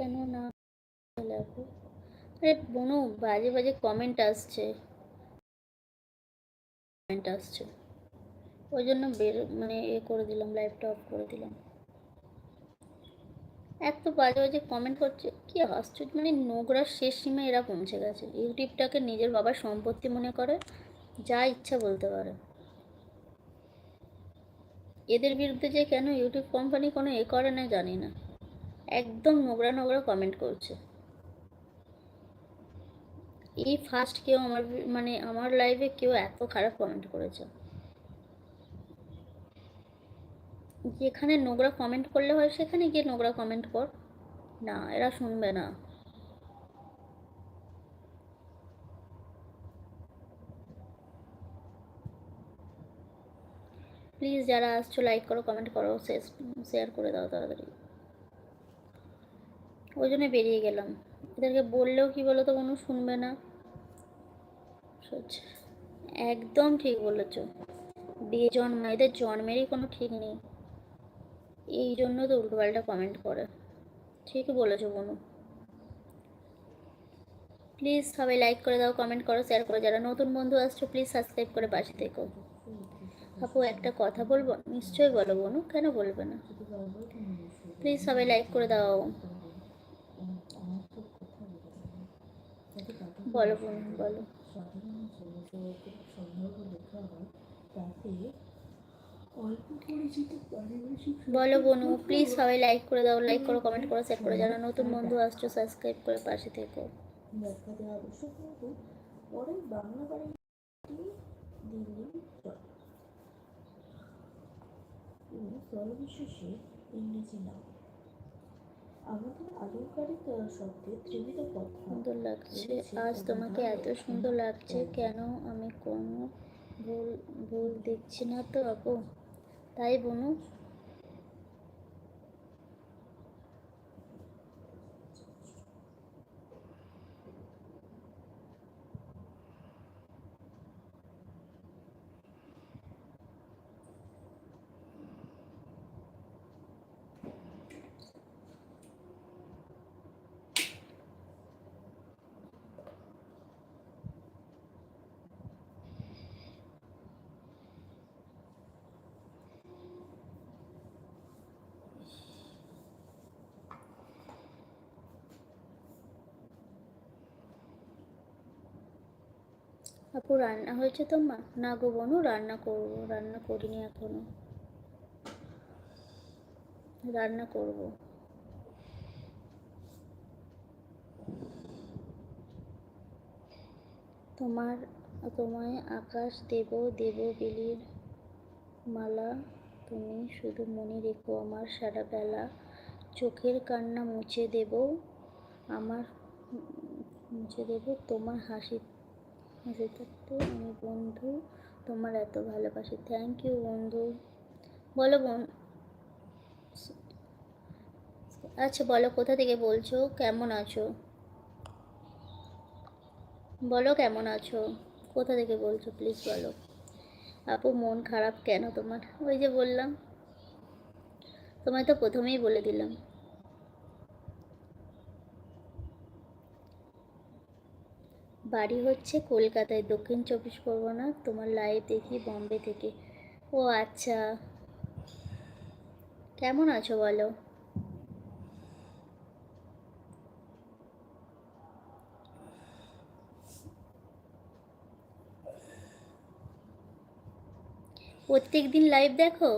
কেন না আপু? আরে বোনো, বাজে বাজে কমেন্ট আসছে। কমেন্ট আসছে। ওই জন্য বের মানে এ করে দিলাম লাইভটা অফ করে দিলাম। এত বাজে বাজে কমেন্ট করছে, কি আশ্চর্য মানে নোংরার শেষ সীমা এরা পৌঁছে গেছে। ইউটিউবটাকে নিজের বাবার সম্পত্তি মনে করে, যা ইচ্ছা বলতে পারে। এদের বিরুদ্ধে যে কেন ইউটিউব কোম্পানি কোনো এ করে না জানি না। একদম নোংরা নোংরা কমেন্ট করছে। এই ফার্স্ট কেউ আমার মানে আমার লাইভে কেউ এত খারাপ কমেন্ট করেছে। যেখানে নোংরা কমেন্ট করলে হয়, সেখানে গিয়ে নোংরা কমেন্ট কর। না, এরা শুনবে না। প্লিজ যারা আসছো লাইক করো কমেন্ট করো শেয়ার করে দাও তাড়াতাড়ি। ওই জন্য বেরিয়ে গেলাম। এদেরকে বললেও কি বলো তো কোনো শুনবে না। একদম ঠিক বলেছ। বিয়ে জন্ম এদের জন্মেরই কোনো ঠিক নেই। এই জন্য তো উল্টোপাল্টা কমেন্ট করে। ঠিক বলেছ বনু। প্লিজ সবাই লাইক করে দাও কমেন্ট করো শেয়ার করো। যারা নতুন বন্ধু আসছো প্লিজ সাবস্ক্রাইব করে পাশে থেকো। আপু, একটা কথা বলব? নিশ্চয়ই বলো বনু। কেন বলবে না? প্লিজ সবাই লাইক করে দাও। বলো বলো। বলো বনু প্লিজ সবাই লাইক করে দাও লাইক করো কমেন্ট করো শেয়ার করো। যারা নতুন বন্ধু আসছো সাবস্ক্রাইব করে পাশে থেকো। ইংরেজি নাম আমাদের আলংকারিক শব্দে ত্রিবিধ কথা সুন্দর লাগছে। আজ তোমাকে এত সুন্দর লাগছে কেন? আমি কোনো ভুল ভুল দেখছি না তো আপু। তাই বনু আপু রান্না হয়েছে তো মা? না গো বনু, রান্না করব, রান্না করিনি এখনও। রান্না করব। তোমার, তোমায় আকাশ দেব দেব বিলির মালা। তুমি শুধু মনে রেখো আমার সারা বেলা। চোখের কান্না মুছে দেব, আমার, মুছে দেব তোমার হাসি থাকতে আমি বন্ধু, তোমার এত ভালোবাসি। থ্যাংক ইউ বন্ধু। বলো বোন আচ্ছা বলো, কোথা থেকে বলছো? কেমন আছো? বলো, কেমন আছো? কোথা থেকে বলছো? প্লিজ বলো। আপু, মন খারাপ কেন তোমার? ওই যে বললাম। তোমায় তো প্রথমেই বলে দিলাম। বাড়ি হচ্ছে কলকাতায়, দক্ষিণ চব্বিশ পরগনা, তোমার লাইভ দেখি বম্বে থেকে। ও আচ্ছা। কেমন আছো বলো? প্রত্যেক দিন লাইভ দেখো?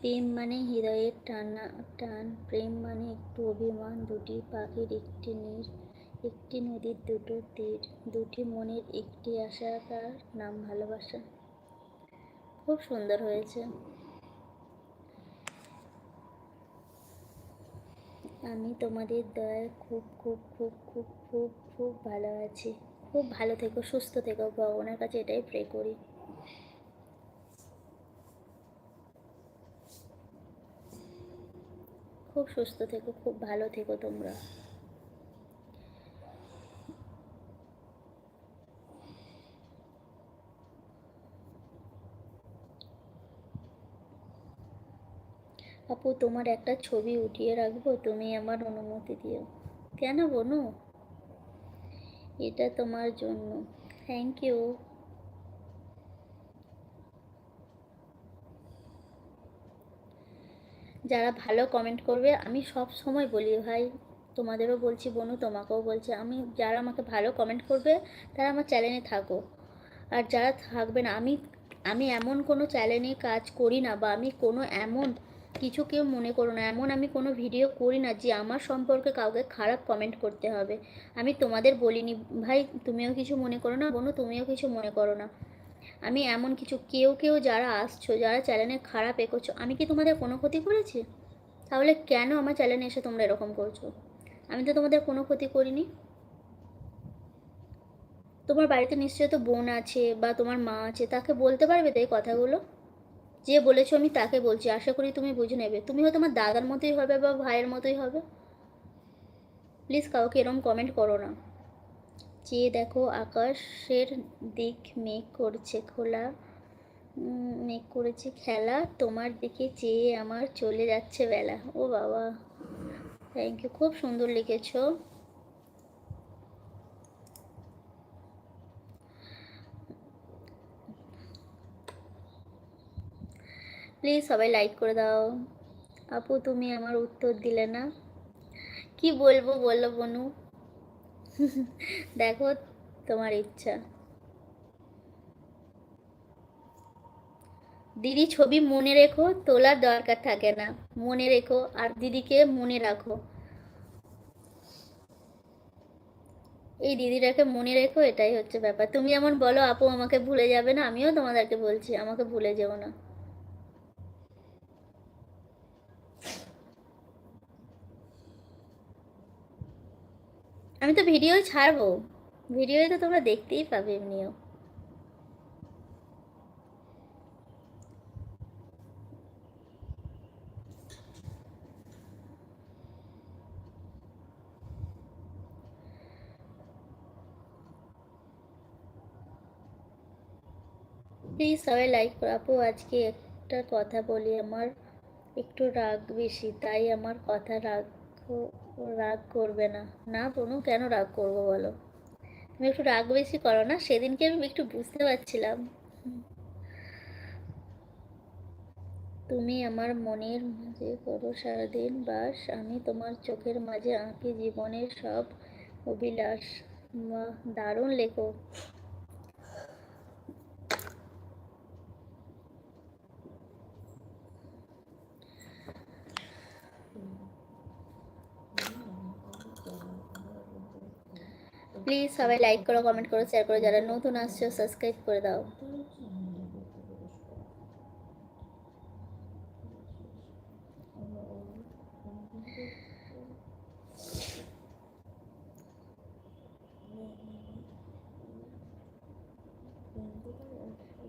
প্রেম মানে হৃদয়ের টানা, টান। প্রেম মানে একটু অভিমান, দুটি পাখির একটি নীর। একটি নদীর দুটো তীর, দুটি মনের একটি আশাকার নাম ভালোবাসা। খুব সুন্দর হয়েছে। আমি তোমাদের দয়ায় খুব খুব খুব খুব খুব খুব ভালো আছি। খুব ভালো থেকো, সুস্থ থেকো, ভগবানের কাছে এটাই প্রে করি। খুব সুস্থ থেকো, খুব ভালো থেকো তোমরা। আপু, তোমার একটা ছবি উঠিয়ে রাখব, তুমি আমার অনুমতি দিও। কেন বনু? এটা তোমার জন্য। থ্যাংক ইউ যারা ভালো কমেন্ট করবে, আমি সব সময় বলি, ভাই, তোমাদেরও বলছি, বনু তোমাকেও বলছি। আমি, যারা আমাকে ভালো কমেন্ট করবে, তারা আমার চ্যানেলে থাকো। আর যারা থাকবে না, আমি আমি এমন কোনো চ্যানেলে কাজ করি না বা আমি কোনো এমন কিছু কেউ মনে করো না। এমন আমি কোনো ভিডিও করি না যে আমার সম্পর্কে কাউকে খারাপ কমেন্ট করতে হবে। আমি তোমাদের বলিনি, ভাই, তুমিও কিছু মনে করো না, বনু, তুমিও কিছু মনে করো না। আমি এমন কিছু, কেউ কেউ যারা আসছো, যারা চ্যানেলে খারাপ এ করছ আমি কি তোমাদের কোনো ক্ষতি করেছি? তাহলে কেন আমার চ্যানেলে এসে তোমরা এরকম করছ? আমি তো তোমাদের কোনো ক্ষতি করিনি। তোমার বাড়িতে নিশ্চয়ই তো বোন আছে বা তোমার মা আছে, তাকে বলতে পারবে তো এই কথাগুলো? যে বলেছ আমি তাকে বলছি, আশা করি তুমি বুঝে নেবে। তুমি হয়তো আমার দাদার মতোই হবে বা ভাইয়ের মতোই হবে। প্লিজ কাউকে এরকম কমেন্ট করো না। চেয়ে দেখো আকাশের দিক মেঘ করছে খোলা মেঘ করেছে খেলা, তোমার দিকে চেয়ে আমার চলে যাচ্ছে বেলা। ও বাবা। থ্যাংক ইউ খুব সুন্দর লিখেছো। প্লিজ সবাই লাইক করে দাও। আপু, তুমি আমার উত্তর দিলে না। কি বলব বলো বনু? দেখো, তোমার ইচ্ছা। দিদি, ছবি মনে রেখো, তোলার দরকার থাকে না। মনে রেখো, আর দিদিকে মনে রাখো। এই দিদিটাকে মনে রেখো, এটাই হচ্ছে ব্যাপার। তুমি যেমন বলো, আপু আমাকে ভুলে যাবে না, আমিও তোমাদেরকে বলছি, আমাকে ভুলে যেও না। আমি তো ভিডিও ছাড়বো। ভিডিওতে তো তোমরা দেখতেই পাবে, এমনিও। প্লিজ সবাই লাইক করো। আপু, আজকে একটা কথা বলি। আমার একটু রাগ বেশি, তাই আমার কথা রাগ রাগ করবে না। না বোনু কেন রাগ করব বলো? তুমি একটু রাগ বেশি করো না, সেদিনকে আমি একটু বুঝতে পারছিলাম। তুমি আমার মনের মাঝে করো সারাদিন বাস, আমি তোমার চোখের মাঝে আঁকি জীবনের সব অভিলাষ। দারুণ লেখো। প্লিজ সবাই লাইক করো কমেন্ট করো শেয়ার করো, যারা নতুন আসছো সাবস্ক্রাইব করে দাও।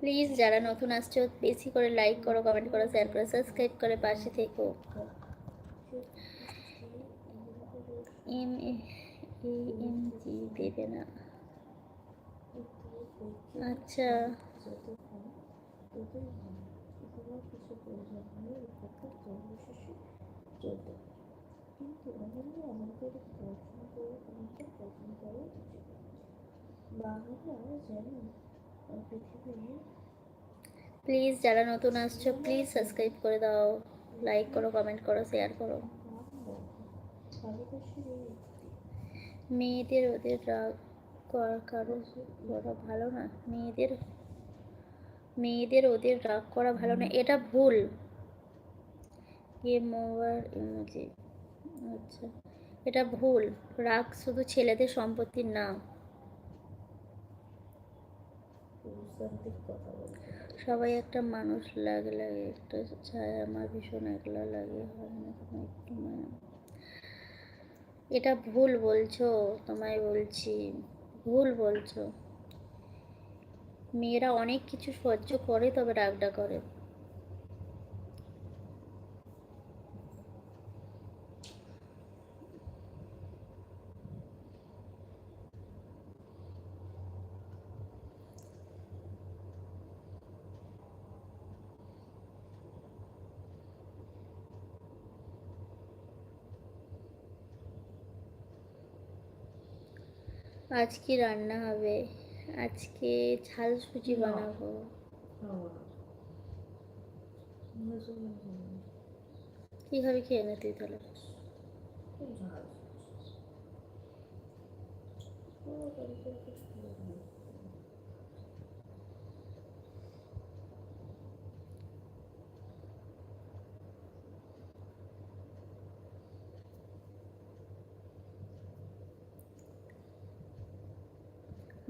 প্লিজ যারা নতুন আসছো, বেশি করে লাইক করো কমেন্ট করো শেয়ার করো সাবস্ক্রাইব করে পাশে থেকো। এম এই এম জি দেবে না আচ্ছা। প্লিজ যারা নতুন আসছো প্লিজ সাবস্ক্রাইব করে দাও। লাইক করো কমেন্ট করো শেয়ার করো। মেয়েদের ওদের রাগ করা করা ভালো না। মেয়েদের মেয়েদের ওদের রাগ করা ভালো না, এটা ভুল। গেম ওভার ইমোজি আচ্ছা। এটা ভুল। রাগ শুধু ছেলেদের সম্পত্তি না। সবাই একটা মানুষ লাগে লাগে। একটা ছায়া, আমার ভীষণ একলা লাগে। হয় না একটু মায়া। এটা ভুল বলছো, তোমায় বলছি, ভুল বলছো। মেয়েরা অনেক কিছু সহ্য করে, তবে রাগটা করে। আজ কি রান্না হবে? আজকে ঝাল সুজি বানাবো। কীভাবে খেয়ে নে তুই তাহলে? ঝাল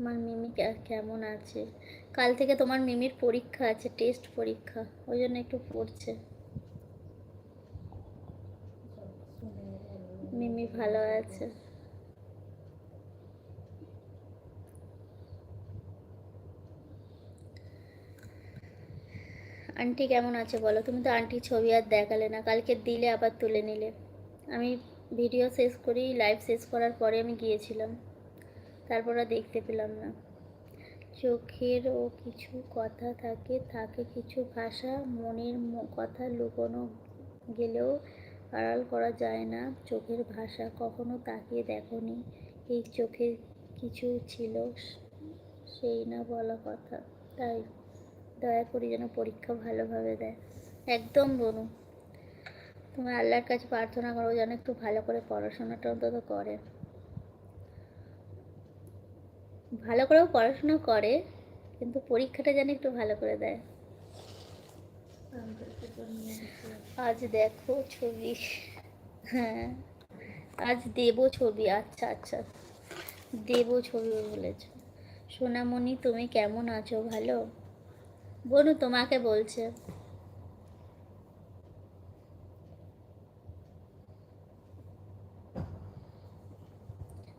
ও, তরকারি তো খুব ঝাল। আমার মিমি কেমন আছে? কাল থেকে তোমার মিমির পরীক্ষা আছে টেস্ট পরীক্ষা ওই জন্য একটু পড়ছে। মিমি ভালো আছে। আন্টি কেমন আছে বলো? তুমি তো আন্টির ছবি আর দেখালে না কালকে দিলে আবার তুলে নিলে। আমি ভিডিও শেষ করি লাইভ শেষ করার পরে আমি গিয়েছিলাম। তারপর দেখতে পেলাম না। চোখেরও কিছু কথা থাকে থাকে কিছু ভাষা, মনের কথা লুকোনো গেলেও আড়াল করা যায় না। চোখের ভাষা কখনো তাকিয়ে দেখোনি। এই চোখে কিছু ছিল, সেই না বলা কথা। তাই দয়া করে যেন পরীক্ষা ভালোভাবে দেয়। একদম বনু তুমি আল্লাহর কাছে প্রার্থনা করো যেন একটু ভালো করে পড়াশোনাটা অন্তত করে। ভালো করেও পড়াশোনা করে, কিন্তু পরীক্ষাটা যেন একটু ভালো করে দেয়। আজ দেখো ছবি। হ্যাঁ আজ দেব ছবি। আচ্ছা আচ্ছা। দেব ছবি বলেছ। সোনামণি, তুমি কেমন আছো? ভালো? বনু তোমাকে বলছে।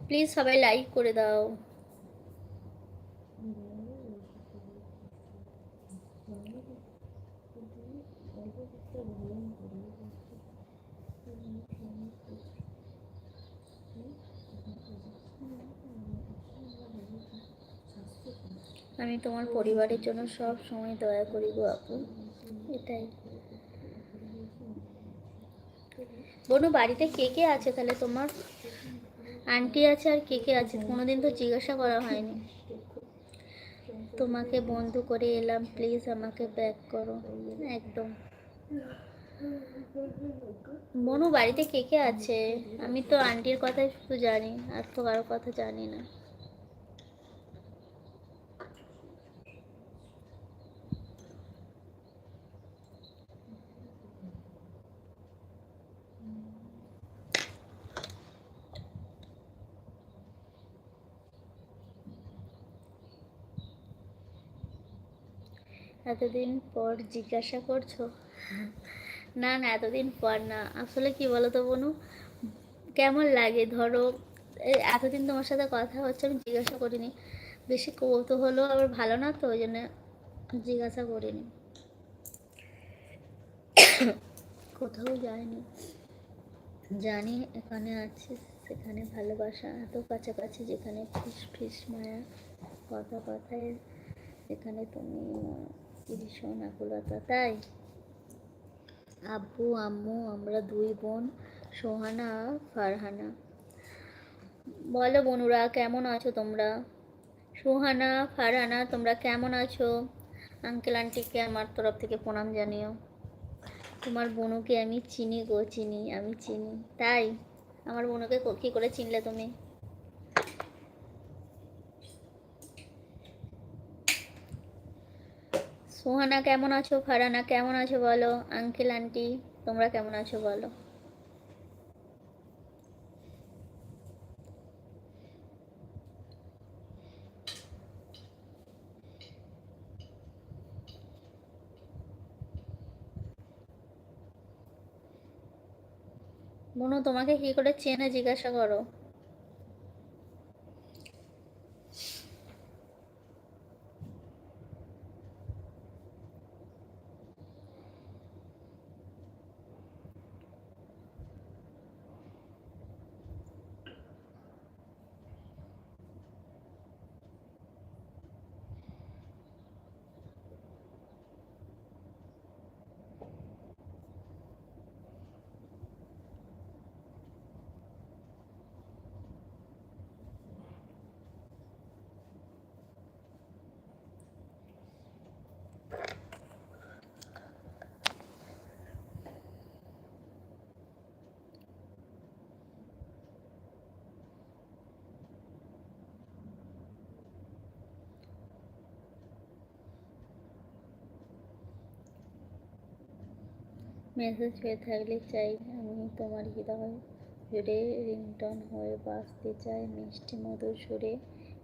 প্লিজ সবাই লাইক করে দাও আমি তোমার পরিবারের জন্য সব সময় দয়া করি গো আপু। এটাই। বনু, বাড়িতে কে কে আছে তাহলে তোমার? আন্টি আছে আর কে কে আছে? কোনোদিন তো জিজ্ঞাসা করা হয়নি। তোমাকে বন্ধু করে এলাম প্লিজ আমাকে ব্যাক করো। একদম। বনু, বাড়িতে কে কে আছে? আমি তো আন্টির কথাই শুধু জানি, আর তো কারও কথা জানি না। এতদিন পর জিজ্ঞাসা করছ? না না, এতদিন পর না। আসলে কি বলো তো বনু? কেমন লাগে? ধরো এতদিন তোমার সাথে কথা হচ্ছে, আমি জিজ্ঞাসা করিনি। বেশি কৌতূহলও আবার ভালো না তো, ওই জন্য জিজ্ঞাসা করিনি। কোথাও যায়নি জানি এখানে আছি, সেখানে ভালোবাসা এত কাছাকাছি, যেখানে ফিস ফিস মায়া, কথা কথায় এখানে তুমি ভীষণ আকুলতা তাই? আব্বু, আম্মু, আমরা দুই বোন, সোহানা, ফারহানা। বলো বনুরা কেমন আছো তোমরা? সোহানা, ফারহানা, তোমরা কেমন আছো? আঙ্কেল, আন্টিকে আমার তরফ থেকে প্রণাম জানিও। তোমার বোনুকে আমি চিনি গো, চিনি, আমি চিনি। তাই? আমার বোনুকে কি করে চিনলে তুমি? সোহানা, কেমন আছো? ফারানা, কেমন আছো বলো? আঙ্কেল, আন্টি, তোমরা কেমন আছো বলো? মনু, তোমাকে কি করে চেনে জিজ্ঞাসা করো? মেসেজ হয়ে থাকলে চাই আমি তোমার হৃদয়। জুড়ে রিংটন হয়ে বাঁচতে চাই মিষ্টি মধুর সুরে।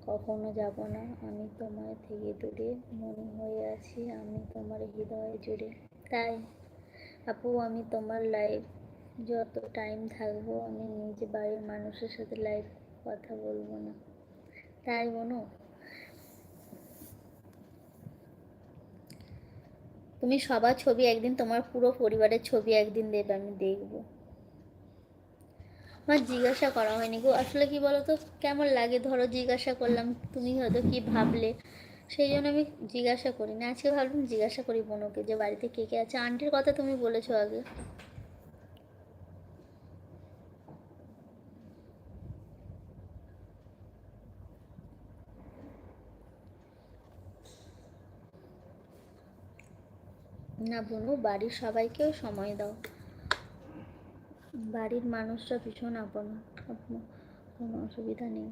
কখনো যাব না আমি তোমার থেকে দূরে। মনে হয়ে আছি আমি তোমার হৃদয় জুড়ে। তাই আপু, আমি তোমার লাইফ যত টাইম থাকব আমি নিজ বাড়ির মানুষের সাথে লাইভ কথা বলব না। তাই বোনো তুমি সবার ছবি একদিন, তোমার পুরো পরিবারের ছবি একদিন দেবে, আমি দেখব। আমার জিজ্ঞাসা করা হয়নি গো। আসলে কি বলো তো কেমন লাগে? ধরো জিজ্ঞাসা করলাম, তুমি হয়তো কি ভাবলে? সেই জন্য আমি জিজ্ঞাসা করি না আজকে ভাবলাম জিজ্ঞাসা করি বোনকে যে বাড়িতে কে কে আছে। আন্টির কথা তুমি বলেছ আগে। না বোনু বাড়ির সবাইকেও সময় দাও। বাড়ির মানুষরা ভীষণ আপন কোনো অসুবিধা নেই।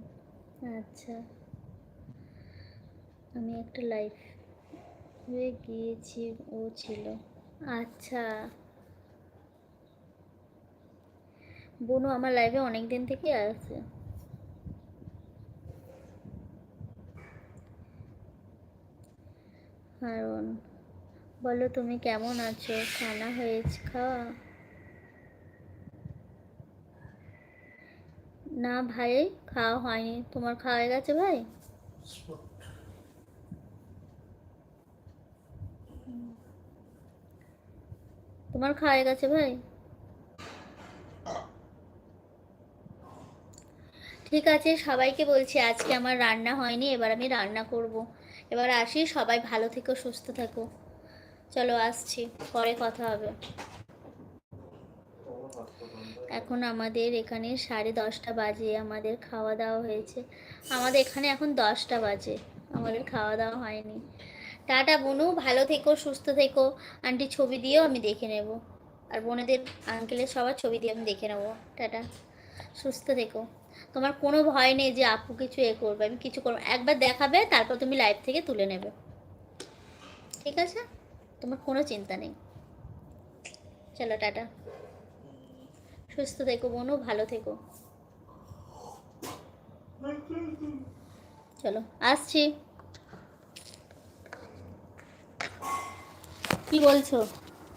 আচ্ছা। আমি একটা লাইফ হয়ে গিয়েছি, ও ছিল। আচ্ছা। বোনু আমার লাইফে অনেক দিন থেকে আছে। কারণ বলো তুমি কেমন আছো? খানা হয়েছে, খাওয়া? না ভাই, খাওয়া হয়নি। তোমার খাওয়া হয়ে গেছে ভাই? তোমার খাওয়া হয়ে গেছে ভাই? ঠিক আছে, সবাইকে বলছি আজকে আমার রান্না হয়নি, এবার আমি রান্না করব। এবার আসি, সবাই ভালো থেকো, সুস্থ থাকো। চলো আসছি, পরে কথা হবে। এখন আমাদের এখানে সাড়ে দশটা বাজে, আমাদের খাওয়া দাওয়া হয়েছে। আমাদের এখানে এখন দশটা বাজে, আমাদের খাওয়া দাওয়া হয়নি। টাটা বোনু, ভালো থেকো, সুস্থ থেকো। আন্টি ছবি দিয়েও আমি দেখে নেব। আর বোনেদের আঙ্কেলের সবার ছবি দিয়ে আমি দেখে নেব। টাটা। সুস্থ থেকো। তোমার কোনো ভয় নেই যে আপু কিছু এ করবে, আমি কিছু করব একবার দেখাবে, তারপর তুমি লাইভ থেকে তুলে নেবে। ঠিক আছে? তোমার কোনো চিন্তা নেই। চলো, টাটা। সুস্থ থেকো বোনও ভালো থেকো। চলো, আসছি। কি বলছো?